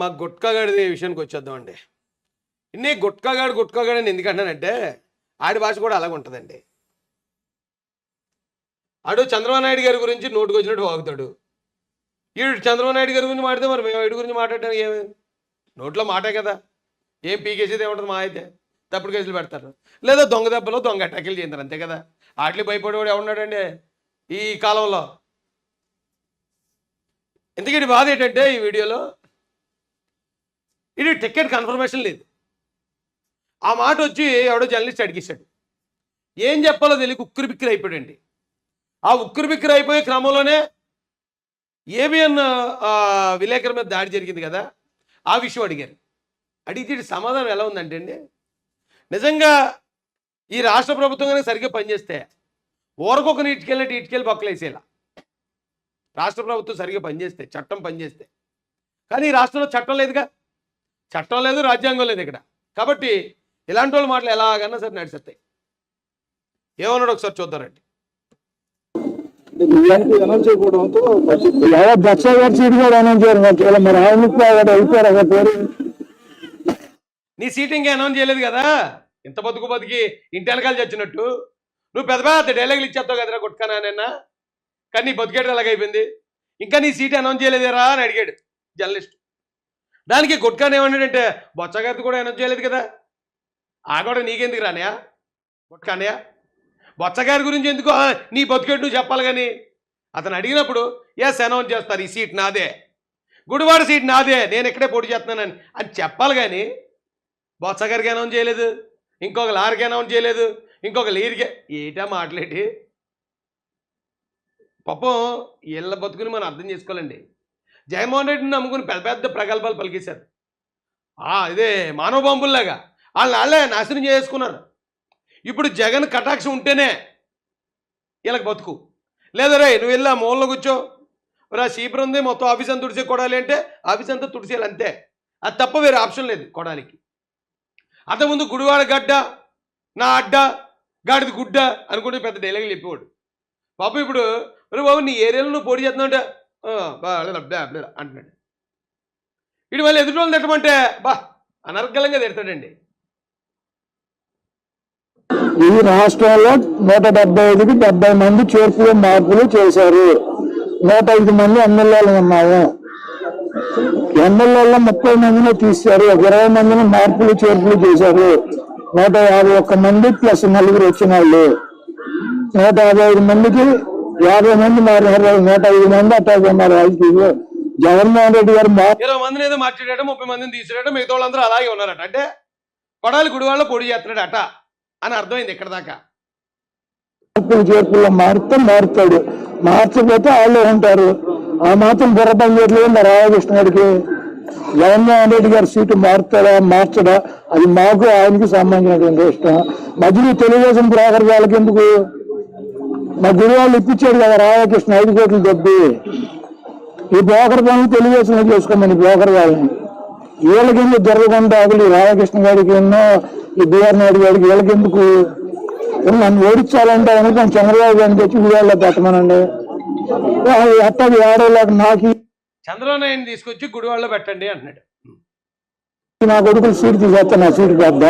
మా గుట్కాగాడి విషయానికి వచ్చేద్దామండి ఇన్ని గుట్కాగాడు గుట్కాగాడు అని ఎందుకంటానంటే ఆడి భాష కూడా అలాగ ఉంటుందండి. ఆడు చంద్రబాబు నాయుడు గారి గురించి నోటుకు వచ్చినట్టు వాగుతాడు. ఈడు చంద్రబాబు నాయుడు గారి గురించి మాట్లాడితే మరి మేము వీడి గురించి మాట్లాడడానికి ఏమి? నోట్లో మాటే కదా. ఏం పీకేసేది ఏముంటుంది మా అయితే? తప్పుడు కేసులు పెడతారు. లేదా దొంగ దెబ్బలో దొంగ అటాకులు చేస్తారు అంతే కదా. ఆటలు భయపడేవాడు ఎవడున్నాడండి? ఈ కాలంలో. ఎందుకంటే బాధ ఏంటంటే ఈ వీడియోలో ఇది టికెట్ కన్ఫర్మేషన్ లేదు. ఆ మాట వచ్చి ఎవడో జర్నలిస్ట్ అడిగేశాడు. ఏం చెప్పాలో తెలియక ఉక్కిరి బిక్కిరి అయిపోయాడండి. ఆ ఉక్కిరి బిక్కిరి అయిపోయే క్రమంలోనే ఏబిఎన్ విలేకరి మీద దాడి జరిగింది కదా ఆ విషయం అడిగారు. అడిగితే సమాధానం ఎలా ఉందంటే అండి నిజంగా ఈ రాష్ట్ర ప్రభుత్వం కనుక సరిగ్గా పనిచేస్తే ఊరకొక నీటికెళ్ళినట్టు ఇటుకెళ్ళి పక్కలేసేలా రాష్ట్ర ప్రభుత్వం సరిగ్గా పనిచేస్తే చట్టం పనిచేస్తే. కానీ ఈ రాష్ట్రంలో చట్టం లేదుగా. చట్టం లేదు రాజ్యాంగం లేదు ఇక్కడ. కాబట్టి ఇలాంటి వాళ్ళ మాటలు ఎలాగన్నా సరే నడిచేస్తాయి. ఏమన్నాడు ఒకసారి చూద్దారండి దక్ష గారి సీట్ కూడా అనౌన్స్ మరి ఆయన పేరు నీ సీట్ ఇంకా అనౌన్స్ చేయలేదు కదా? ఇంత బతుకు బతికి ఇంటి వెనకాల చచ్చినట్టు. నువ్వు పెద్ద పెద్ద డైలాగులు ఇచ్చేస్తావు కదరా కొట్టుకానా నిన్న? కానీ నీ బతికేట ఎలాగైపోయింది? ఇంకా నీ సీట్ అనౌన్స్ చేయలేదేరా అని అడిగాడు జర్నలిస్ట్. దానికి గుట్కాన్ ఏమన్నాడంటే బొచ్చగారిది కూడా అనౌన్స్ చేయలేదు కదా? ఆ కూడా నీకెందుకు రానయా గుట్కానయా బొచ్చగారి గురించి ఎందుకు? నీ బతికేటు నువ్వు చెప్పాలి కానీ. అతను అడిగినప్పుడు ఎస్ అనౌన్స్ చేస్తారు? ఈ సీట్ నాదే. గుడివాడ సీట్ నాదే. నేను ఇక్కడే పోటీ చేస్తున్నానని. అని చెప్పాలి కానీ బొత్సగారికి అనౌన్స్ చేయలేదు? ఇంకొక లారికి అనౌన్స్ చేయలేదు? ఇంకొక లీరికి ఏటా మాట్లాడి? పాపం ఇళ్ళ బతుకుని మనం అర్థం చేసుకోవాలండి. జగన్మోహన్ రెడ్డిని నమ్ముకుని పెద్ద పెద్ద ప్రగల్భాలు పలికేశారు. ఇదే మానవ బాంబుల్లాగా. వాళ్ళని వాళ్ళే నాశనం చేసుకున్నారు. ఇప్పుడు జగన్ కటాక్షం ఉంటేనే వీళ్ళకి బతుకు. లేదా రే నువ్వు వెళ్ళి ఆ మూలలో కూర్చో. రా సీపర్ ఉంది మొత్తం ఆఫీస్ అంతా తుడిసే కొడాలి అంటే ఆఫీస్ అంతా తుడిసేయాలి అంతే. అది తప్ప వేరే ఆప్షన్ లేదు కొడాలికి. అంతకుముందు గుడివాడ గడ్డ నా అడ్డ గాడిది గుడ్డ అనుకుంటే పెద్ద డైలాగులు చెప్పేవాడు. పాప ఇప్పుడు బాబు నీ ఏరియాలో నువ్వు పోటీ చేస్తున్నావు అంటే అంటున్నాడు. ఇటు మళ్ళీ ఎదుటి వాళ్ళు తిట్టమంటే బా అనర్గలంగా తిడతాడండి. ఈ రాష్ట్రంలో నూట డెబ్బై ఐదుకి డెబ్బై మంది చేర్పులు మార్పులు చేశారు. నూట ఐదు మంది ఎమ్మెల్యేలు ఉన్నాము ఎమ్మెల్యేలో ముప్పై మందిని తీశారు. ఒక ఇరవై మందిని మార్పులు చేర్పులు చేశారు. నూట యాభై ఒక్క మంది ప్లస్ నలుగురు వచ్చిన వాళ్ళు. నూట యాభై ఐదు మందికి యాభై మంది మారినారు నూట ఐదు మంది అట్లా ఉన్నారు ఐదు. జగన్మోహన్ రెడ్డి గారు ఇరవై మందిని ఏదో మార్చాడట ముప్పై మందిని తీసాడట మిగతా వాళ్ళందరూ అలాగే ఉన్నారట. అంటే కొడాలి గుడివాళ్ళలో పొడి చేస్తున్నాడు అట అని అర్థమైంది ఇక్కడ దాకా. మార్పులు చేర్పుల్లో మారితే మారుతాడు. మార్చకపోతే వాళ్ళే ఉంటారు. ఆ మాత్రం బుర్ర పని చేయట్లేదు మరి రామకృష్ణ గారికి. జగన్మోహన్ రెడ్డి గారి సీటు మారుతాడా మార్చడా? అది మాకు ఆయనకి సంబంధించినటువంటి ఇష్టం మధ్యలో తెలుగుదేశం బ్రోకర్ వాళ్ళకి ఎందుకు మా గుడి వాళ్ళు ఇప్పించాడు కదా రామకృష్ణ ఐదు కోట్లు దెబ్బి. ఈ బ్రోకర్ పనులు తెలుగుదేశం చేసుకోమని బ్రోకర్ వాళ్ళని. వీళ్ళకి ఎందుకు జరగకుండా అసలు ఈ రామకృష్ణ గారికి ఎన్నో ఈ బిఆర్ నాయుడు గారికి వీళ్ళకి ఎందుకు నన్ను ఓడించాలంటే అనుకుని చంద్రబాబు గారిని తెచ్చి వీళ్ళలో పెట్టమనండి. అట్టది ఆడేలాగా నాకు చంద్రబాబు నాయుడిని తీసుకొచ్చి గుడివాళ్ళలో పెట్టండి అంటున్నాడు. నా కొడుకులు సీట్ తీసేస్తా నా సీట్ పెద్ద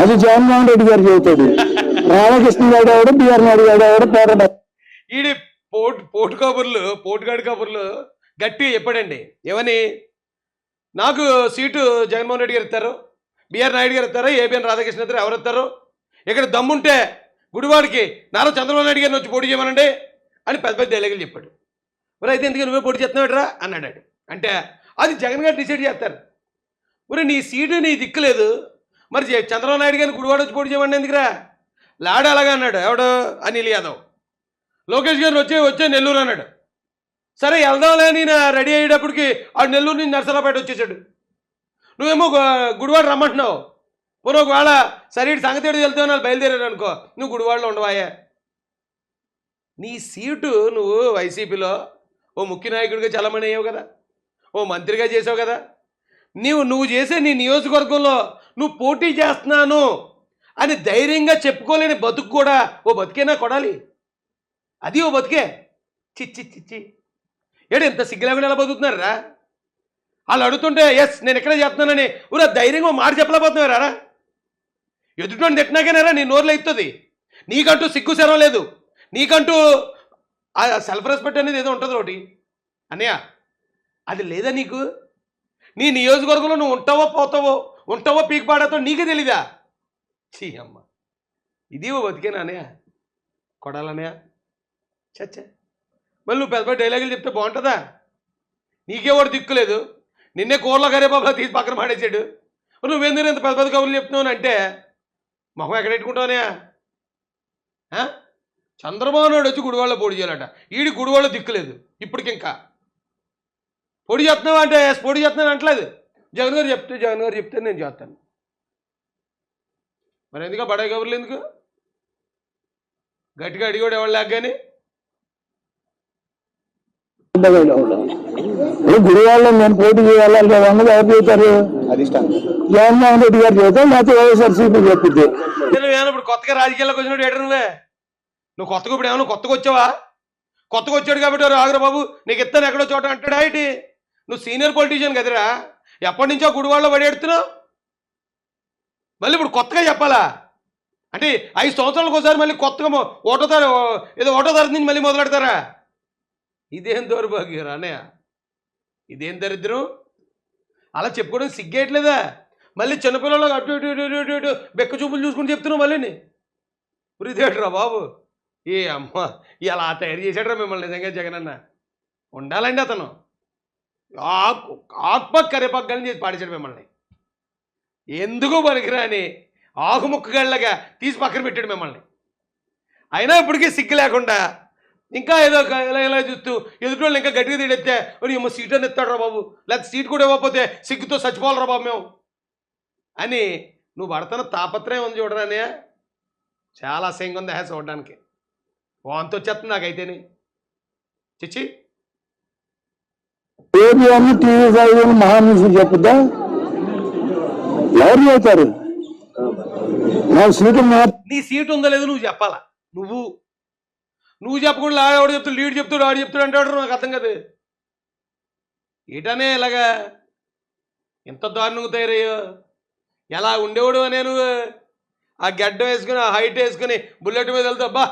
అది జగన్మోహన్ రెడ్డి గారు చెబుతాడు. రామకృష్ణ గారు ఎవడు బిఆర్ నాయుడు గారు ఈడి పోటు పోటు కబుర్లు పోటుగాడి కబుర్లు గట్టిగా చెప్పాడండి. ఏమని? నాకు సీటు జగన్మోహన్ రెడ్డి గారు ఇస్తారు బిఆర్ నాయుడు గారు ఇస్తారు ఏబిఎన్ రాధాకృష్ణ ఇస్తారు ఎవరు ఇస్తారు? ఇక్కడ దమ్ముంటే గుడివాడికి నారా చంద్రబాబు నాయుడు గారిని వచ్చి పోటీ చేయమనండి అని పెద్ద పెద్ద డైలాగులు చెప్పాడు. మరి అయితే ఎందుకు నువ్వే పోటీ చేస్తున్నాడురా అన్నాడు ఆడు. అంటే అది జగన్ గారు డిసైడ్ చేస్తారు. మరి నీ సీటు నీ దిక్కులేదు మరి చంద్రబాబు నాయుడు గారిని గుడివాడ వచ్చి పోటీ చేయమని ఎందుకురా? లాడ అలాగా అన్నాడు. ఎవడు? అనిల్ యాదవ్. లోకేష్ గారు వచ్చే వచ్చే నెల్లూరు అన్నాడు. సరే వెళ్దాంలే నేను రెడీ అయ్యేటప్పటికి ఆడు నెల్లూరు నుంచి నర్సరాపేట వచ్చేసాడు. నువ్వేమో గుడివాడు గుడివాడ రమ్మంటున్నావు. పోనీ ఒకవేళ సరే సంగతి ఏడు వెళ్తావు వాళ్ళు బయలుదేరాడు అనుకో నువ్వు గుడివాడలో ఉండవాయే. నీ సీటు నువ్వు వైసీపీలో ఓ ముఖ్య నాయకుడిగా చలమణి అయ్యావు కదా. ఓ మంత్రిగా చేసావు కదా. నీవు నువ్వు చేసే నీ నియోజకవర్గంలో నువ్వు పోటీ చేస్తున్నాను అని ధైర్యంగా చెప్పుకోలేని బతుకు కూడా ఓ బతికేనా కొడాలి? అది ఓ బతికే. చిచ్చి చిచ్చి ఏడు ఇంత సిగ్గులేకుండా ఎలా బతుకుతున్నారా వాళ్ళు అడుగుతుంటే ఎస్ నేను ఇక్కడే చేస్తున్నానని. ఊరా ధైర్యంగా మాట చెప్పలేకపోతున్నారా ఎదుటిని తిట్టినాకేనారా నీ నోరులో ఎత్తుంది నీకంటూ సిగ్గు శరం లేదు. నీకంటూ ఆ సెల్ఫ్ రెస్పెక్ట్ అనేది ఏదో ఉంటుంది ఒకటి అన్నయ్య అది లేదా నీకు? నీ నియోజకవర్గంలో నువ్వు ఉంటావో పోతావో ఉంటావో పీకపాడతావు నీకే తెలీదా? చీ అమ్మ. ఇది ఓ బతికేనా అన్నయ్య కొడాలన్నయ్య చచ్చా మళ్ళీ నువ్వు పెద్ద పెద్ద డైలాగులు చెప్తే బాగుంటుందా? నీకే వాడు దిక్కులేదు నిన్నే కూరలో కరేపాపలా తీసి పక్కన మాడేసాడు నువ్వెందుకు ఇంత పెద్ద పెద్ద కబుర్లు చెప్తున్నావు అంటే మొహం ఎక్కడ పెట్టుకుంటావునే చంద్రబాబు నాయుడు వచ్చి గుడివాళ్ళ పొడి చేయాలట. ఈడి గుడివాళ్ళు దిక్కులేదు ఇప్పటికింకా. పొడి చేస్తున్నావు అంటే "ఎస్, పొడి చేస్తున్నాను అంటలేదు. జగన్ గారు చెప్తే జగన్ గారు చెప్తే నేను చేస్తాను. మరి ఎందుకు బడాయి కబుర్లు ఎందుకు? గట్టిగా అడిగాడు ఎవరు లేక కానీ గురువాళ్ళు నేను పోటీ చేయాలి ఎవరు చేస్తారు? జగన్మోహన్ రెడ్డి గారు చేద్దాం లేకపోతే వైఎస్ఆర్సీపీ చెప్పింది. ఇప్పుడు కొత్తగా రాజకీయాల్లోకి వచ్చినట్టు ఏడు నువ్వే? నువ్వు కొత్తగా ఇప్పుడు ఏమన్నా కొత్తగా వచ్చావా? కొత్తగా వచ్చాడు కాబట్టి "ఒరే ఆగురా బాబు? నీకు ఇస్తాను ఎక్కడో చోట అంటాడా ఏంటి? నువ్వు సీనియర్ పొలిటీషియన్ కదరా ఎప్పటి నుంచో గుడివాళ్ళలో పడేడుతున్నావు మళ్ళీ ఇప్పుడు కొత్తగా చెప్పాలా? అంటే ఐదు సంవత్సరాలకు ఒకసారి మళ్ళీ కొత్తగా ఓటో ఒకటో ఏదో ఓటో తారీఖు నుంచి మళ్ళీ మొదలెడతారా ఇదేం దౌర్భాగ్యం అన్నయ్య? ఇదేం దరిద్రం? అలా చెప్పుకోవడం సిగ్గేయట్లేదా? మళ్ళీ చిన్నపిల్లలకు అటు ఇటు ఇటు ఇటు ఇటు బెక్క చూపులు చూసుకుని చెప్తున్నావు మళ్ళీని ఉరిదేట్రా బాబు? ఏ అమ్మ ఇలా తయారు చేశాడ్రా మిమ్మల్ని నిజంగా జగనన్న? ఉండాలండి అతను. ఆకు ఆకుపక్క కరేపక్కని చేసి పాడేశాడు మిమ్మల్ని. ఎందుకు పనికిరాని ఆకుముక్కగళ్ళగా తీసి పక్కన పెట్టాడు మిమ్మల్ని. అయినా ఇప్పటికీ సిగ్గు లేకుండా ఇంకా ఏదో ఇలా ఇలా చూస్తూ ఎదుటి వాళ్ళు ఇంకా గట్టిగా తిడితే ఏమో సీట్ అని ఎత్తాడు రా బాబు. లేకపోతే సీట్ కూడా ఇవ్వకపోతే సిగ్గుతో చచ్చిపోవాలరా బాబు మేము. అని నువ్వు పడుతున్న తాపత్రయం ఉంది చూడరానే చాలా అసహ్యంగా ఉంది హ్యాస్ చూడడానికి. వాంతో వచ్చేస్తుంది నాకైతేనే. చిచ్చి ఏబిఎన్ టీవీ ఫైవ్ మహాన్యూస్ చెప్పుద్దా? ఎవరు చేస్తారు నా సీటు నీ సీట్ ఉందో లేదు నువ్వు చెప్పాలా? నువ్వు నువ్వు చెప్పకుండా ఆడవాడు చెప్తాడు లీడ్ చెప్తాడు ఆడు చెప్తాడు అంటాడు నాకు అర్థం కదా. ఏటనే ఇలాగా ఎంత దారుణంగా తయారయ్యో? ఎలా ఉండేవాడు అనే నువ్వు? ఆ గడ్డ వేసుకుని ఆ హైట్ వేసుకుని బుల్లెట్ మీద వెళ్తా బా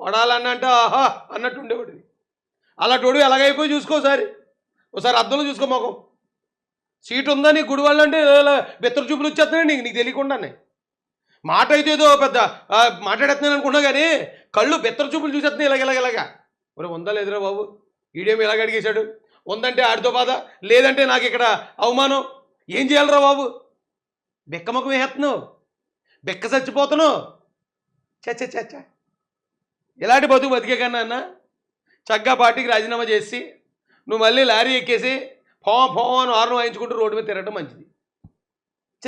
కొడాలన్నంటే ఆహా అన్నట్టు ఉండేవాడు అలాంటి ఎలాగైపోయి చూసుకోసారి ఒకసారి అద్దంలో చూసుకో మొఖం సీట్ ఉందా నీ గుడి వాళ్ళంటే బెత్తరు చూపులు వచ్చేస్తున్నాయి నీకు నీకు తెలియకుండానే. మాట అయితే ఏదో పెద్ద మాట్లాడేస్తున్నాను అనుకున్నా కానీ కళ్ళు బెత్తర చూపులు చూసేస్తున్నాయి ఇలాగ ఇలాగ ఇలాగ. మరి ఉందా లేదురా బాబు. ఈడేమి ఇలాగ అడిగేశాడు. ఉందంటే ఆడితో బాధ లేదంటే నాకు ఇక్కడ అవమానం. ఏం చేయాలరా బాబు? బెక్కమ్మకం వేసేస్తున్నావు. బెక్క చచ్చిపోతున్నావు. చచ్చ చచ్చ ఇలాంటి బతుకు బతికే కన్నా అన్న? చక్కగా పార్టీకి రాజీనామా చేసి నువ్వు మళ్ళీ లారీ ఎక్కేసి ఫోమ ఫో అని ఆరును వాయించుకుంటూ రోడ్డు మీద తిరగడం మంచిది.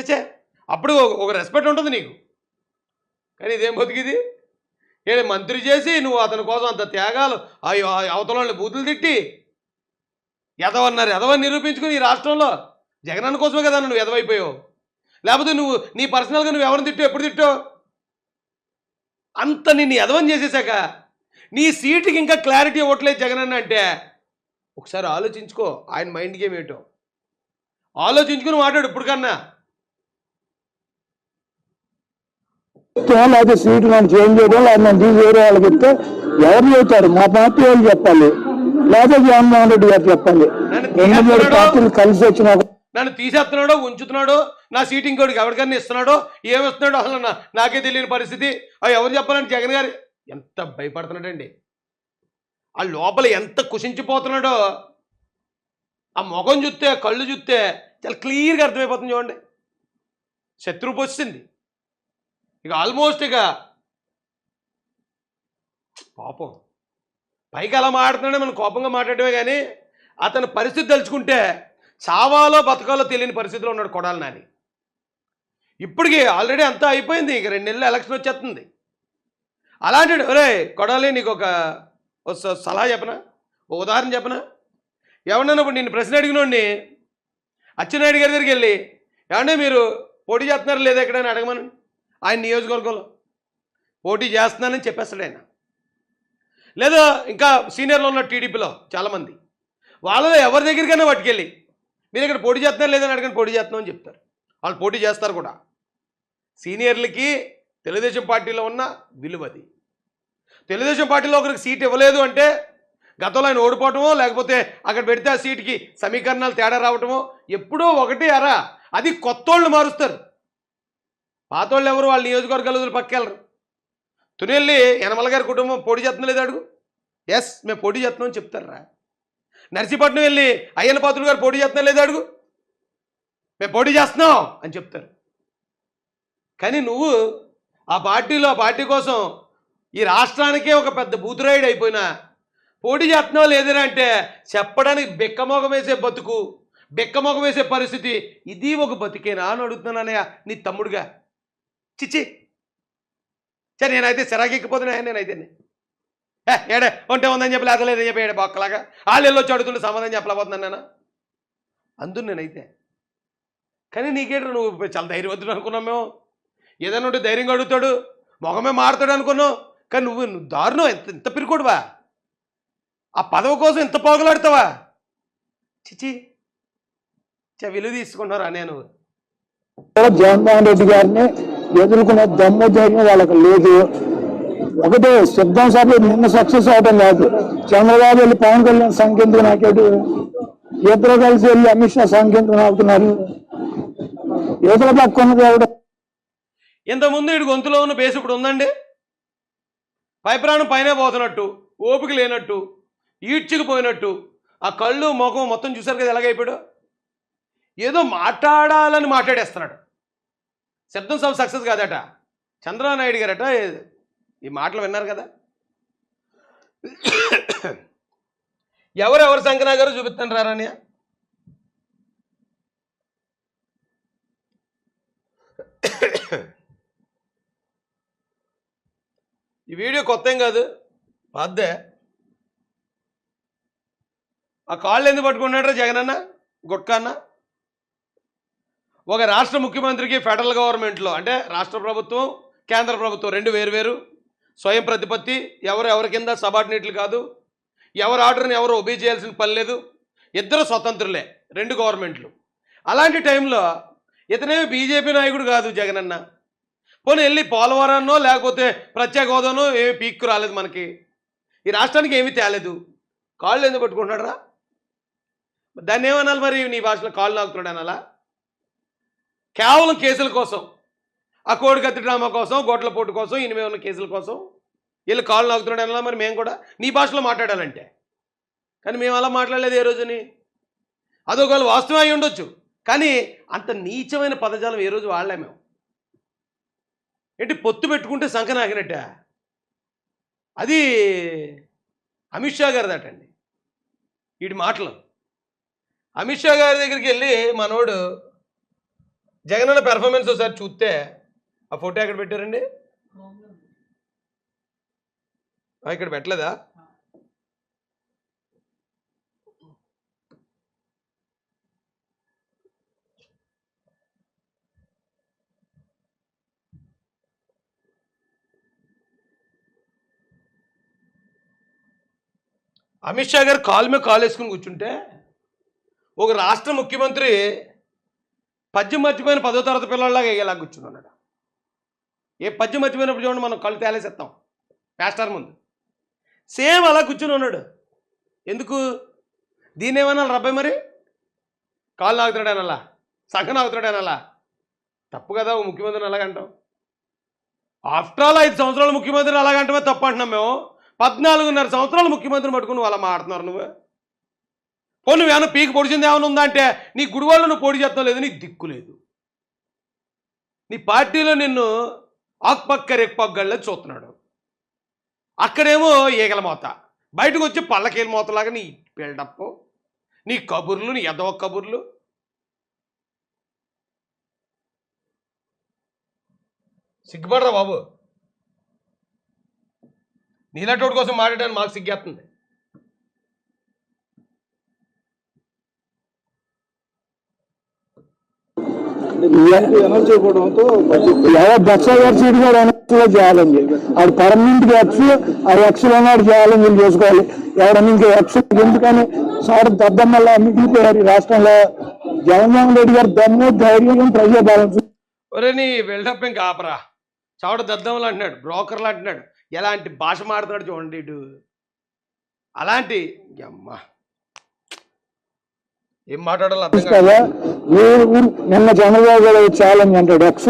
చచ్చే అప్పుడు ఒక- రెస్పెక్ట్ ఉంటుంది నీకు. కానీ ఇదేం బతికిది? ఏ మంత్రి చేసి నువ్వు అతని కోసం అంత త్యాగాలు ఆ ఆ అవతల వాళ్ళని బూతులు తిట్టి ఎదవన్నారు. ఎదవని నిరూపించుకుని ఈ రాష్ట్రంలో జగనన్న కోసమే కదా నువ్వు ఎదవైపోయావు. లేకపోతే నువ్వు నీ పర్సనల్గా నువ్వు ఎవరిని తిట్టావు? ఎప్పుడు తిట్టావు? అంత నిన్ను ఎదవని చేసేసాక నీ సీటుకి ఇంకా క్లారిటీ ఇవ్వట్లేదు జగన్ అంటే ఒకసారి ఆలోచించుకో ఆయన మైండ్ గేమ్ ఏంటో. ఆలోచించుకుని మాట్లాడు ఇప్పుడు కన్నా లేకపోతే సీటు నన్ను చేంజ్ చేయడం లేదా నన్ను తీసి వేరే వాళ్ళకి ఇస్తే ఎవరు చేస్తారు మా పార్టీ వాళ్ళు చెప్పాలి. లేకపోతే జగన్మోహన్ రెడ్డి గారు చెప్పాలి. నన్ను రెండు మూడు తీసేస్తున్నాడో? పార్టీలు కలిసి వచ్చినాక నన్ను తీసేస్తున్నాడో? ఉంచుతున్నాడో? నా సీట్ ఇంకోటికి ఎవరికన్నా ఇస్తున్నాడో? ఏమిస్తున్నాడో అసలు నాకే తెలియని పరిస్థితి. అవి ఎవరు చెప్పాలంటే జగన్ గారు? ఎంత భయపడుతున్నాడండి. ఆ లోపల ఎంత కుషించిపోతున్నాడో ఆ మొఖం చూస్తే కళ్ళు చూస్తే చాలా క్లియర్గా అర్థమైపోతుంది చూడండి. శత్రువు వచ్చింది ఇక ఆల్మోస్ట్ ఇక పాపం. పైకి అలా మాట్లాడుతున్నాడే మనం కోపంగా మాట్లాడమే కానీ అతని పరిస్థితి తలుచుకుంటే చావాలో బతకాలో తెలియని పరిస్థితిలో ఉన్నాడు కొడాలి నాని. ఇప్పటికి ఆల్రెడీ అంతా అయిపోయింది. ఇక రెండు నెలలు ఎలక్షన్ వచ్చేస్తుంది. అలాంటి ఒరే కొడాలి నీకు ఒక సలహా చెప్పనా? ఓ ఉదాహరణ చెప్పనా? ఎవరన్నా ఇప్పుడు నేను ప్రశ్న అడిగినోడిని అచ్చెన్నాయుడు గారి దగ్గరికి వెళ్ళి ఏమంటే మీరు పోటీ చేస్తున్నారు లేదా ఎక్కడైనా అడగమని? ఆయన నియోజకవర్గంలో పోటీ చేస్తున్నానని చెప్పేస్తాడు ఆయన. లేదా ఇంకా సీనియర్లో ఉన్న టీడీపీలో చాలామంది వాళ్ళలో ఎవరి దగ్గరికైనా పట్టుకెళ్ళి మీరు ఇక్కడ పోటీ చేస్తున్నారు లేదని అడగని పోటీ చేస్తున్నాం అని చెప్తారు. వాళ్ళు పోటీ చేస్తారు కూడా. సీనియర్లకి తెలుగుదేశం పార్టీలో ఉన్న విలువది. తెలుగుదేశం పార్టీలో ఒకరికి సీట్ ఇవ్వలేదు అంటే గతంలో ఆయన ఓడిపోవటమో లేకపోతే అక్కడ పెడితే ఆ సీట్కి సమీకరణాలు తేడా రావటమో ఎప్పుడో ఒకటి అరా అది కొత్తోళ్ళు మారుస్తారు. పాతోళ్ళు ఎవరు? వాళ్ళ నియోజకవర్గాలు వదిలి పక్కెళ్ళరు తునెల్లి యనమల గారి కుటుంబం పోటీ చేస్తున్నా లేదు అడుగు. ఎస్ మేము పోటీ చేస్తున్నాం అని చెప్తారా? నర్సీపట్నం వెళ్ళి అయ్యన్న పాత్రుడు గారు పోటీ చేస్తున్నా లేదు అడుగు. మేము పోటీ చేస్తున్నాం అని చెప్తారు. కానీ నువ్వు ఆ పార్టీలో ఆ పార్టీ కోసం ఈ రాష్ట్రానికే ఒక పెద్ద బూతురాయుడు అయిపోయినా పోటీ చేస్తున్నావు లేదని అంటే చెప్పడానికి బిక్కమోగం వేసే బతుకు బిక్కమోగం వేసే పరిస్థితి ఇది ఒక బతికేనా అని అడుగుతున్నానయ్యా నీ తమ్ముడుగా. చిచ్చి. సరే నేనైతే సిరాకెక్కిపోతున్నా నేనైతే ఏ ఏడే ఉంటే ఉందని చెప్పి లేదా చెప్పి ఏడే బొక్కలాగా. వాళ్ళు వచ్చి అడుగుతుంటే సమాధానం చెప్పలేకపోతున్నాను నేను అందు నేనైతే. కానీ నీకేంటి నువ్వు చాలా ధైర్యవంతుడు అనుకున్నాం మేము? ఏదైనా ఉంటే ధైర్యంగా అడుగుతాడు మొగమే మారుతాడు అనుకున్నావు కానీ నువ్వు నువ్వు దారుణం. ఎంత ఎంత పిరికోడువా? ఆ పదవి కోసం ఎంత పోగలాడతావా? చిచి విలువ తీసుకుంటున్నారా నేను జగన్మోహన్ రెడ్డి గారిని ఎదుర్కొనే దమ్ము ధైర్యం వాళ్ళకి లేదు. ఒకటే సిద్ధం సభ నిన్న సక్సెస్ అవడం కాదు. చంద్రబాబు వెళ్ళి పవన్ కళ్యాణ్ సంఖ్యంతో నాకేడు ఇద్దరు కలిసి వెళ్ళి అమిత్ షా సంఖ్యంతో నాకుతున్నారు. ఇతర పక్క ఉన్నది ఎవడు ఇంతకుముందు ఇటు గొంతులో ఉన్న బేస్ ఇప్పుడు ఉందండి? పైప్రాణం పైనే పోతున్నట్టు ఓపిక లేనట్టు ఈడ్చుకుపోయినట్టు ఆ కళ్ళు ముఖం మొత్తం చూసారు కదా ఎలాగైపోయాడు? ఏదో మాట్లాడాలని మాట్లాడేస్తున్నాడు. శబ్దం సభ సక్సెస్ కాదట. చంద్రనాయుడు నాయుడు గారట ఈ మాటలు విన్నారు కదా? ఎవరెవరు సంకనా గారు చూపిస్తాను రారని ఈ వీడియో కొత్త ఏం కాదు. పాద్దే ఆ కాళ్ళు ఎందుకు పట్టుకున్నాడు జగనన్న గుట్కా అన్న? ఒక రాష్ట్ర ముఖ్యమంత్రికి ఫెడరల్ గవర్నమెంట్లో అంటే రాష్ట్ర ప్రభుత్వం కేంద్ర ప్రభుత్వం రెండు వేరు స్వయం ప్రతిపత్తి ఎవరు ఎవరి కింద సబార్డినేట్లు కాదు. ఎవరు ఆర్డర్ని ఎవరు ఒబీ చేయాల్సిన పని లేదు. ఇద్దరు స్వతంత్రులే రెండు గవర్నమెంట్లు. అలాంటి టైంలో ఇతనే బీజేపీ నాయకుడు కాదు జగనన్న పోనీ వెళ్ళి పోలవరాన్నో లేకపోతే ప్రత్యేక హోదానో ఏమి పీక్కు రాలేదు మనకి. ఈ రాష్ట్రానికి ఏమీ తేలేదు. కాళ్ళు ఎందుకు పట్టుకుంటున్నాడు రా దాన్ని ఏమనాలి మరి నీ భాషలో కాళ్ళు నాకుతున్నాడు అనాలా? కేవలం కేసుల కోసం ఆ కోడికత్తి డ్రామా కోసం గోట్ల పోటు కోసం ఇనిమే ఉన్న కేసుల కోసం వీళ్ళు కాళ్ళు నాకుతున్నాడు అనాలా మరి మేము కూడా? నీ భాషలో మాట్లాడాలంటే. కానీ మేము అలా మాట్లాడలేదు ఏ రోజుని? అదొకవేళ వాస్తవం అయి ఉండొచ్చు. కానీ అంత నీచమైన పదజాలం ఏ రోజు వాడలే మేము. ఏంటి పొత్తు పెట్టుకుంటే సంఖ నాకినట్ట? అది అమిత్ షా గారిదటండి వీటి మాటలు. అమిత్ షా గారి దగ్గరికి వెళ్ళి మనోడు జగనన్న పెర్ఫార్మెన్స్ ఒకసారి చూస్తే ఆ ఫోటో ఎక్కడ పెట్టారండి? ఇక్కడ పెట్టలేదా? అమిత్ షా గారు కాలు మీద కాలు వేసుకుని కూర్చుంటే ఒక రాష్ట్ర ముఖ్యమంత్రి పద్యం మర్చిపోయిన పదో తరగతి పిల్లల్లాగా ఎలా కూర్చున్నాడు ఏ పద్యం మర్చిపోయినప్పుడు చూడండి మనం కళ్ళు తేలేసేస్తాం. మాస్టర్ ముందు. సేమ్ అలా కూర్చుని ఉన్నాడు. ఎందుకు? దీన్ని ఏమన్నా రబ్బాయి మరి? కాళ్ళు నాగుతాడు అలా సంఖ నాగుతాడు అలా తప్పు కదా ముఖ్యమంత్రిని అలాగంటాం ఆఫ్టర్ ఆల్ ఐదు సంవత్సరాల ముఖ్యమంత్రిని అలాగంటమే తప్పు అంటున్నాం మేము. పద్నాలుగున్నర సంవత్సరాలు ముఖ్యమంత్రిని పట్టుకుని వాళ్ళ మాడుతున్నారు నువ్వు. పోను నువ్వేమన్నా పీకి పొడిచింది ఏమైనా ఉందా అంటే నీ గుడివాళ్ళు నువ్వు పొడి చేస్తావు లేదు నీకు దిక్కు లేదు. నీ పార్టీలో నిన్ను ఆక్పక్క రెక్పగ్గళ్ళ చూస్తున్నాడు. అక్కడేమో ఈగల మోత. బయటకు వచ్చి పళ్ళకేల మోతలాగా నీ బిల్డప్ నీ కబుర్లు నీ ఎదవ కబుర్లు. సిగ్గుపడరా బాబు? నీలాంటి కోసం మాట్లాడడానికి మాకు సిగ్గేస్తుంది అనౌన్స్ చేయకపోవడంతో ఎవరు దక్ష గారి సీట్ కూడా ఎన్ఎక్స్లో చేయాలండి అది పర్మనెంట్గా ఎక్స్ ఆ ఎక్స్ లోనాడు చేయాలని వీళ్ళు చేసుకోవాలి. ఎవడన్నా ఇంకా ఎక్స్ ఎందుకని? సార్ దద్దమ్మల్లా మిగిలిపోయారు ఈ రాష్ట్రంలో జగన్మోహన్ రెడ్డి గారు దమ్ము ధైర్యం ప్రజాపాలన ఒరే నీ బిల్డప్ ఇంకా ఆపరా. చవట దద్దములు అంటున్నాడు బ్రోకర్లు అంటున్నాడు. ఎలాంటి భాష మాడుతున్నాడు చూడండి ఇటు. అలాంటి అమ్మా ఏం మాట్లాడాలి అర్థం నిన్న చంద్రబాబు గారు ఛాలెంజ్ అంటాడు ఎక్స్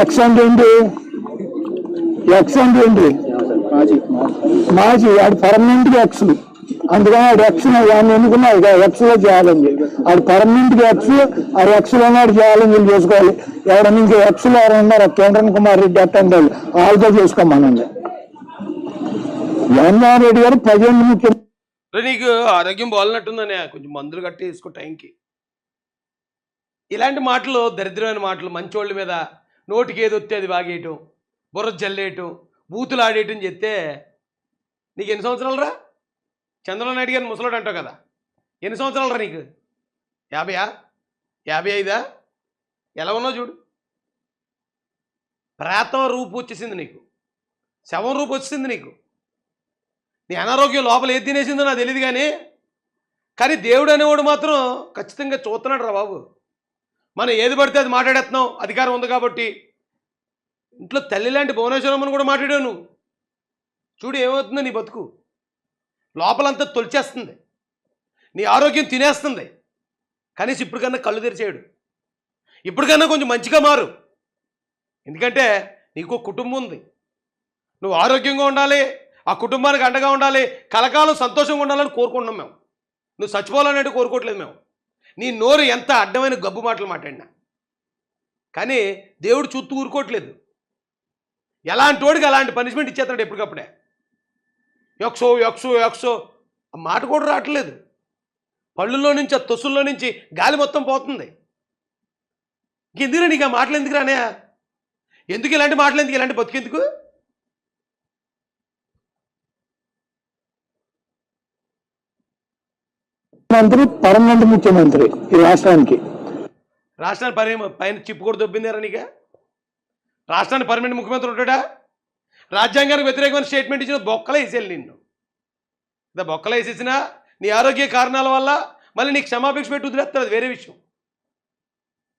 ఎక్స్ అంటే ఏంటి? ఎక్స్ అంటే ఏంటి? మాజీ. వాడు ఆడు పర్మనెంట్గా ఎక్స్ అందుకని ఆడు ఎక్స్ వాడిని ఎన్నుకున్నాడు ఎక్స్లో చేయాలని ఆడు పర్మనెంట్గా ఆ ఎక్స్లో నాడు చేయాలని వీళ్ళు చేసుకోవాలి. ఎవడన్నా ఇంకా ఎక్స్లో ఎవరైనా కేంద్రన్ కుమార్ రెడ్డి అట్టండి వాళ్ళు. వాళ్ళతో చేసుకోమనండి. జగన్మోహన్ రెడ్డి గారు ప్రజెంట్ ముఖ్యమంత్రి నీకు ఆరోగ్యం బాగున్నట్టుందనే. కొంచెం మందులు కట్టి వేసుకో టైంకి. ఇలాంటి మాటలు దరిద్రమైన మాటలు మంచోళ్ళ మీద నోటికి ఏది వస్తే అది బాగేయటం బుర్ర జల్లేయటం బూతులు ఆడేయటం చెప్తే నీకు ఎన్ని సంవత్సరాలు రా? చంద్రబాబు నాయుడు గారిని ముసలోడు అంటావు కదా. ఎన్ని సంవత్సరాలు రా నీకు? యాభైయా? యాభై ఐదా? ఎలా ఉన్నావు చూడు. ప్రేతం రూపు వచ్చేసింది నీకు. శవం రూపు వచ్చేసింది నీకు. నీ అనారోగ్యం లోపల ఏది తినేసిందో నాకు తెలియదు కానీ కానీ దేవుడు అనేవాడు మాత్రం ఖచ్చితంగా చూస్తున్నాడు రా బాబు. మనం ఏది పడితే అది మాట్లాడేస్తున్నాం. అధికారం ఉంది కాబట్టి. ఇంట్లో తల్లి లాంటి భువనేశ్వరమ్మని కూడా మాట్లాడావు నువ్వు. చూడు ఏమవుతుందో నీ బతుకు. లోపలంతా తొలిచేస్తుంది. నీ ఆరోగ్యం తినేస్తుంది. కనీసం ఇప్పటికన్నా కళ్ళు తెరిచేయడు. ఇప్పటికన్నా కొంచెం మంచిగా మారు. ఎందుకంటే నీకు ఒక కుటుంబం ఉంది. నువ్వు ఆరోగ్యంగా ఉండాలి ఆ కుటుంబానికి అండగా ఉండాలి కలకాలం సంతోషంగా ఉండాలని కోరుకుంటున్నాం మేము. నువ్వు చచ్చిపోవాలన్నట్టు కోరుకోవట్లేదు మేము. నీ నోరు ఎంత అడ్డమైన గబ్బు మాటలు మాట్లాడినా. కానీ దేవుడు చూస్తూ ఊరుకోవట్లేదు. ఎలాంటి వాడికి అలాంటి పనిష్మెంట్ ఇచ్చేస్తాడు ఎప్పటికప్పుడే. యక్సో యక్సో యక్సో ఆ మాట కూడా రావట్లేదు. పళ్ళుల్లో నుంచి ఆ తొసుల్లో నుంచి గాలి మొత్తం పోతుంది. ఇంకెందుకురా నీకు ఆ మాటలు ఎందుకు రానే ఎందుకు ఇలాంటి మాటలు ఎందుకు? ఇలాంటి బతుకెందుకు మంత్రి పర్మనెంట్ ముఖ్యమంత్రి ఈ రాష్ట్రానికి. రాష్ట్రాన్ని పరి పైన చిప్పు కూడా దొబ్బిందారా నీక? రాష్ట్రానికి పర్మనెంట్ ముఖ్యమంత్రి ఉంటాడా? రాజ్యాంగానికి వ్యతిరేకమైన స్టేట్మెంట్ ఇచ్చిన బొక్కలే వేసేయాలి నిన్ను. ఇదా బొక్కలు వేసేసిన నీ ఆరోగ్య కారణాల వల్ల మళ్ళీ నీకు క్షమాపేక్ష పెట్టి వదిలేస్తారు అది వేరే విషయం.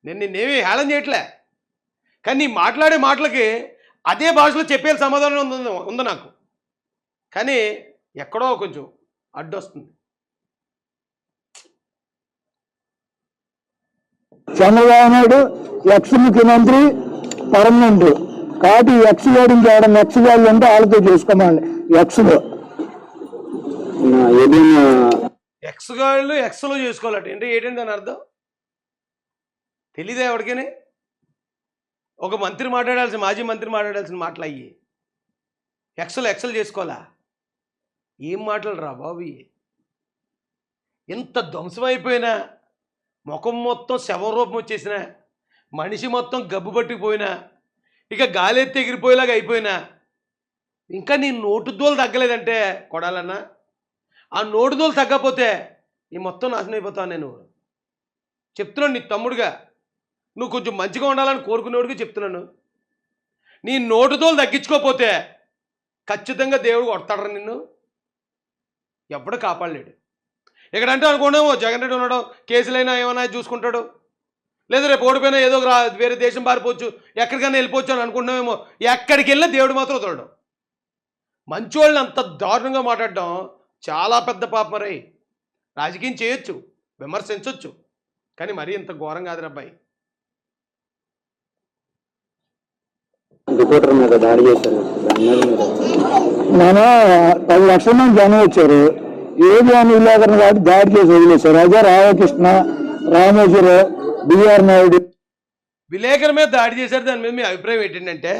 నేను నిన్నేమీ హేళన చేయట్లే. కానీ నీ మాట్లాడే మాటలకి అదే భాషలో చెప్పే సమాధానం ఉంది ఉంది నాకు. కానీ ఎక్కడో కొంచెం అడ్డొస్తుంది. చంద్రబాబు నాయుడు ఎక్స్ ముఖ్యమంత్రి పర్మనెంట్. కాబట్టి ఎక్స్ వాడు ఇంకేడన్నా ఎక్స్ వాళ్ళు ఉంటే వాళ్ళతో చేసుకోమండి. ఎక్స్లో. ఏదైనా ఎక్స్ గాళ్ళు ఎక్స్లో చేసుకోవాలట. ఏంటి ఏంటండి దాని అర్థం? తెలీదా ఎవరికని? ఒక మంత్రి మాట్లాడాల్సిన మాజీ మంత్రి మాట్లాడాల్సిన మాటలు అయ్యి. ఎక్సలు ఎక్సలు చేసుకోవాలా? ఏం మాటలు రా బాబు? ఎంత ధ్వంసమైపోయినా ముఖం మొత్తం శవం రూపం వచ్చేసిన మనిషి మొత్తం గబ్బు పట్టిపోయినా ఇక గాలి ఎత్తి ఎగిరిపోయేలాగా అయిపోయినా. ఇంకా నీ నోటు దోలు తగ్గలేదంటే కొడాలన్నా? ఆ నోటుదోలు తగ్గకపోతే ఈ మొత్తం నాశనం అయిపోతావు నేను. చెప్తున్నాను నీ తమ్ముడుగా. నువ్వు కొంచెం మంచిగా ఉండాలని కోరుకునేవాడిగా చెప్తున్నాను. నీ నోటుదోలు తగ్గించుకోకపోతే ఖచ్చితంగా దేవుడు కొడతాడు నిన్ను? ఎప్పుడు కాపాడలేడు. ఇక్కడంటే అనుకోండేమో జగన్ రెడ్డి ఉన్నాడు కేసులైనా ఏమైనా చూసుకుంటాడు. లేదా రేపు ఓడిపోయినా ఏదో వేరే దేశం పారిపోవచ్చు. ఎక్కడికైనా వెళ్ళిపోవచ్చు అని అనుకుంటున్నామేమో. ఎక్కడికి వెళ్ళినా దేవుడు మాత్రం వదలడు. మంచోళ్ళని అంత దారుణంగా మాట్లాడడం చాలా పెద్ద పాపం రే. రాజకీయం చేయొచ్చు విమర్శించవచ్చు కానీ మరీ ఇంత ఘోరం కాదురా అబ్బాయి. రిపోర్టర్ మీద దాడి చేశారు. దాని మీద మీరు మన పది లక్షల మంది జనం వచ్చారు. ఏది అని విలేకరణ కాబట్టి దాడి చేసి వదిలేశారు? అదే రామకృష్ణ రామేశ్వరరావు బిఆర్ నాయుడు. విలేకరు మీద దాడి చేశారు. దాని మీద మీ అభిప్రాయం ఏంటంటే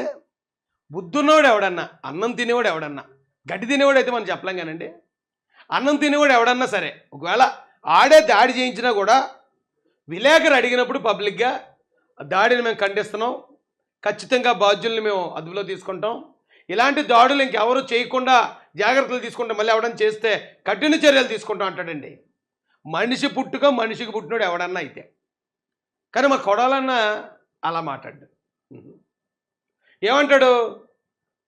బుద్ధున్నవాడు ఎవడన్నా అన్నం తినేవాడు ఎవడన్నా గడ్డి తినేవాడు అయితే మనం చెప్పలేం కానండి. అన్నం తినేవాడు ఎవడన్నా సరే ఒకవేళ ఆడే దాడి చేయించినా కూడా విలేకరు అడిగినప్పుడు పబ్లిక్గా దాడిని మేము ఖండిస్తున్నాం. ఖచ్చితంగా బాధ్యుల్ని మేము అదుపులో తీసుకుంటాం. ఇలాంటి దాడులు ఇంకెవరు చేయకుండా జాగ్రత్తలు తీసుకుంటాం మళ్ళీ ఎవడన్నా చేస్తే కఠిన చర్యలు తీసుకుంటాం అంటాడండి. మనిషి పుట్టుక మనిషికి పుట్టినోడు ఎవడన్నా అయితే. కానీ మా కొడాలన్న అలా మాట్లాడు ఏమంటాడు?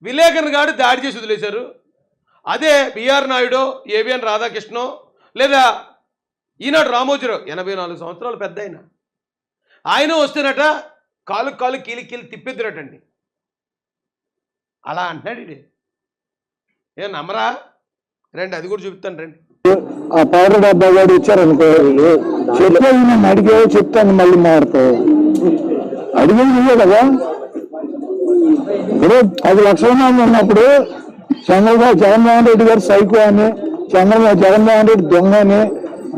విలేకరుని గాడు దాడి చేసి వదిలేశారు. అదే బిఆర్ నాయుడు ఏవిఎన్ రాధాకృష్ణ లేదా ఈనాడు రామోజీరావు ఎనభై నాలుగు సంవత్సరాలు పెద్ద ఆయన ఆయన వస్తేనట కాలు కాలు కీలి కీలి తిప్పెద్దురటండి. అలా అంటున్నాడు ఏ నమ్మరా? రండి అది కూడా చూపిస్తాను రండి. ఆ పౌడర్ డబ్బా వాడు ఇచ్చారనుకో చెప్పేది నేను అడిగే చెప్తాను మళ్ళీ మారుతావు అడిగేది నువ్వే కదా. ఇప్పుడు పది లక్షల మంది ఉన్నప్పుడు చంద్రబాబు జగన్మోహన్ రెడ్డి గారు సైకో అని చంద్రబాబు జగన్మోహన్ రెడ్డి దొంగ అని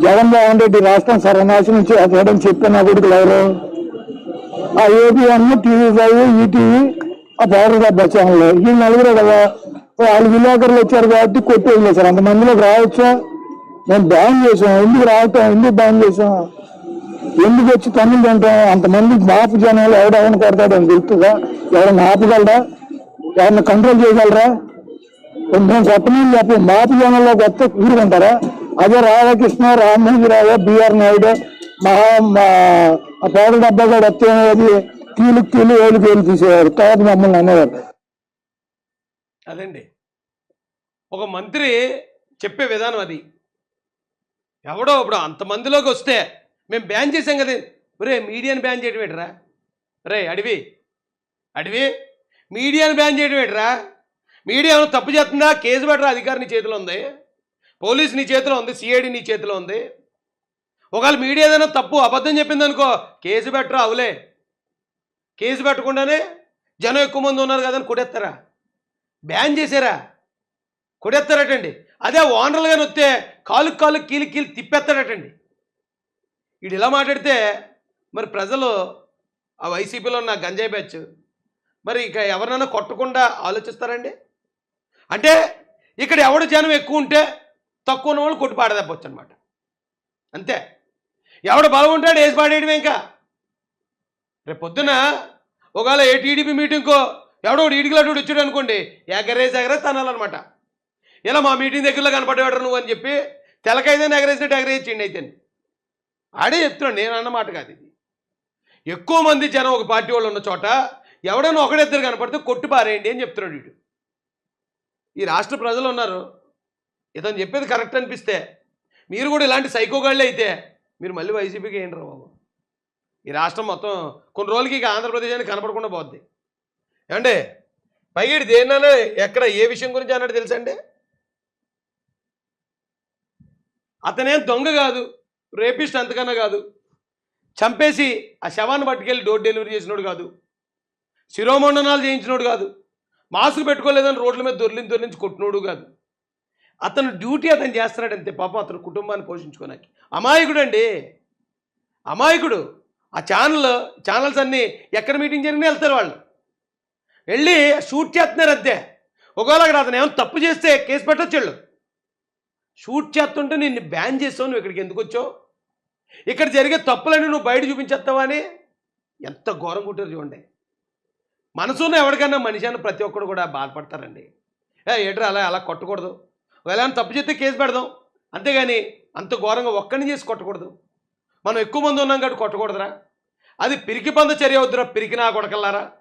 జగన్మోహన్ రెడ్డి రాష్ట్రం సర్వనాశనం చేయడం చెప్పిన కొడుకులు ఎవరు? ఆ ఏపీఎన్ టీవీ ఫైవ్ ఈటీవీ ఆ పౌడర్ డబ్బా ఛానల్ ఈ నలుగురే కదా. వాళ్ళు విలేకరులు వచ్చారు కాబట్టి కొట్టి వదిలేశారు అంతమందిలోకి రావచ్చా? మేము బ్యాన్ చేసాం ఎందుకు రావటం? ఎందుకు బ్యాన్ చేసాం ఎందుకు వచ్చి తన్నులు తింటాం? అంతమంది మాపు జనాలు ఎవడెవరిని కొడతాడు అని తెలుస్తుందా? ఎవరైనా ఆపగలరా ఎవరిని కంట్రోల్ చేయగలరా? మేము చెప్పమని చెప్పి. మాపు జనంలో వస్తే కూరుకుంటారా అదే రాధాకృష్ణ రామోజీరావు బిఆర్ నాయుడు మహా మా ఆ పేద డబ్బా కూడా వస్తే అది కీలు కీలు ఏళ్ళు కీలు తీసేవారు. తర్వాత మమ్మల్ని అనేవారు. అదండి. ఒక మంత్రి చెప్పే విధానం అది. ఎవడో ఇప్పుడు అంతమందిలోకి వస్తే మేము బ్యాన్ చేసాం కదా. ఒరే మీడియాని బ్యాన్ చేయడం ఏంటరా? రే అడివి. అడివి మీడియాని బ్యాన్ చేయడం ఏంటరా? మీడియా తప్పు చేస్తుందా? కేసు పెట్టరా అధికారి నీ చేతిలో ఉంది. పోలీస్ నీ చేతిలో ఉంది సిఐడి నీ చేతిలో ఉంది. ఒకవేళ మీడియా ఏదైనా తప్పు అబద్ధం చెప్పింది అనుకో కేసు పెట్టరా అవులే. కేసు పెట్టకుండానే జనం ఎక్కువ మంది ఉన్నారు కదని కొడేస్తారా? బ్యాన్ చేశారా? కొడేస్తారటండి. అదే ఓనర్లు నొత్తే వస్తే కాలు కాలు కీలు కీలు తిప్పేస్తాడటండి. వీడు ఇలా మాట్లాడితే మరి ప్రజలు ఆ వైసీపీలో ఉన్న గంజాయి బ్యాచ్ మరి ఇక ఎవరినైనా కొట్టకుండా ఆలోచిస్తారండి? అంటే ఇక్కడ ఎవడు జనం ఎక్కువ ఉంటే తక్కువ ఉన్న వాళ్ళు కొట్టి పాడదప్పచ్చు అనమాట అంతే. ఎవడు బలం ఉంటాడు వేసి పాడేయడమే ఇంకా. రేపు పొద్దున ఒకవేళ ఏ టీడీపీ మీటింగ్కో ఎవడో ఒకడు వచ్చాడు అనుకోండి ఎగరేసి ఎగరేసి తనాలన్నమాట ఇలా మా మీటింగ్ దగ్గరలో కనపడేవాడు నువ్వు? అని చెప్పి తెలకైతే ఎగరేసినట్టు ఎగరేయించండి అయితే ఆడే చెప్తున్నాడు నేను అన్నమాట కాదు ఇది. ఎక్కువ మంది జనం ఒక పార్టీ వాళ్ళు ఉన్న చోట ఎవడైనా ఒకడిద్దరు కనపడితే కొట్టు పారేయండి అని చెప్తున్నాడు వీడు. ఈ రాష్ట్ర ప్రజలు ఉన్నారు. ఇతను చెప్పేది కరెక్ట్ అనిపిస్తే మీరు కూడా ఇలాంటి సైకోగాళ్ళు అయితే మీరు మళ్ళీ వైసీపీకి ఏంటి రా బాబు. ఈ రాష్ట్రం మొత్తం కొన్ని రోజులకి ఇక ఆంధ్రప్రదేశ్ అని కనపడకుండా పోద్ది. ఏమంటే పైగా ఈడు దేన్నైనా ఎక్కడ ఏ విషయం గురించి అన్నాడు తెలుసండి అతనేం దొంగ కాదు రేపిస్ట్ అంతకన్నా కాదు. చంపేసి ఆ శవాన్ని పట్టుకెళ్ళి డోర్ డెలివరీ చేసినోడు కాదు. శిరోమండనాలు చేయించినోడు కాదు. మాస్క్ పెట్టుకోలేదని రోడ్ల మీద దొర్లించి దొర్లించి కొట్టినోడు కాదు. అతను డ్యూటీ అతను చేస్తున్నాడు అంతే పాపం అతను కుటుంబాన్ని పోషించుకోడానికి. అమాయకుడు అండి అమాయకుడు. ఆ ఛానల్ ఛానల్స్ అన్నీ ఎక్కడ మీటింగ్ జరిగినా వెళ్తారు వాళ్ళు. వెళ్ళి షూట్ చేస్తున్నారు అంతే. ఒకవేళ అక్కడ అతను ఏమైనా తప్పు చేస్తే కేసు పెట్టొచ్చు వెళ్ళు. షూట్ చేస్తుంటే నిన్ను బ్యాన్ చేసావు నువ్వు ఇక్కడికి ఎందుకు వచ్చావు? ఇక్కడ జరిగే తప్పులని నువ్వు బయట చూపించేస్తావా అని? ఎంత ఘోరం కుట్టారు చూడండి. మనసున్న ఎవరికైనా మనిషి అని ప్రతి ఒక్కరు కూడా బాధపడతారండి. ఏ ఏట్రా అలా అలా కొట్టకూడదు. ఒకవేళ తప్పు చేస్తే కేసు పెడదాం. అంతేగాని అంత ఘోరంగా ఒక్కడిని చేసి కొట్టకూడదు. మనం ఎక్కువ మంది ఉన్నాం కాబట్టి కొట్టకూడదురా. అది పిరికి పంద చర్య వద్దురా పిరికి నా కొడకల్లారా.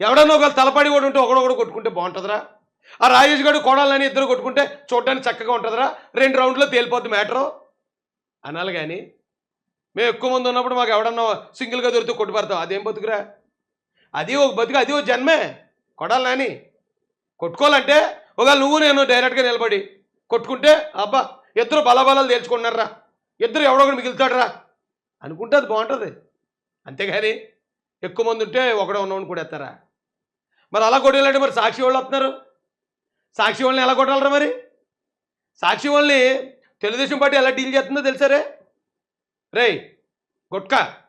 ఎవడన్నా ఒకవేళ తలపడి కూడా ఉంటే ఒకడొకడు కొట్టుకుంటే బాగుంటుందిరా. ఆ రాజేష్ గడు కోడాలని ఇద్దరు కొట్టుకుంటే చూడడానికి చక్కగా ఉంటుందిరా. రెండు రౌండ్లో తేలిపోద్ది మ్యాటరు. అనాలి కానీ మేము ఎక్కువ మంది ఉన్నప్పుడు మాకు ఎవడన్నా సింగిల్గా దొరికితే కొట్టుపడతాం అదేం బతుకురా? అది ఒక బతుకు అది ఒక జన్మే. కొడాలి నాని. కొట్టుకోవాలంటే ఒకవేళ నువ్వు నేను డైరెక్ట్గా నిలబడి కొట్టుకుంటే అబ్బా ఇద్దరు బలబలాలు తేల్చుకుంటున్నారా ఇద్దరు ఎవడో ఒకటి మిగులుతాడరా. అనుకుంటే అది బాగుంటుంది. అంతేగాని ఎక్కువ మంది ఉంటే ఒకడే ఉన్నవాడిని కూడా ఎత్తారా? మరి అలా కొట్టేయాలంటే మరి సాక్షి వాళ్ళు వస్తున్నారు? సాక్షి వాళ్ళని ఎలా కొట్టగలరా మరి? సాక్షి వాళ్ళని తెలుగుదేశం పార్టీ ఎలా డీల్ చేస్తుందో తెలుసారే? రే గుట్కా.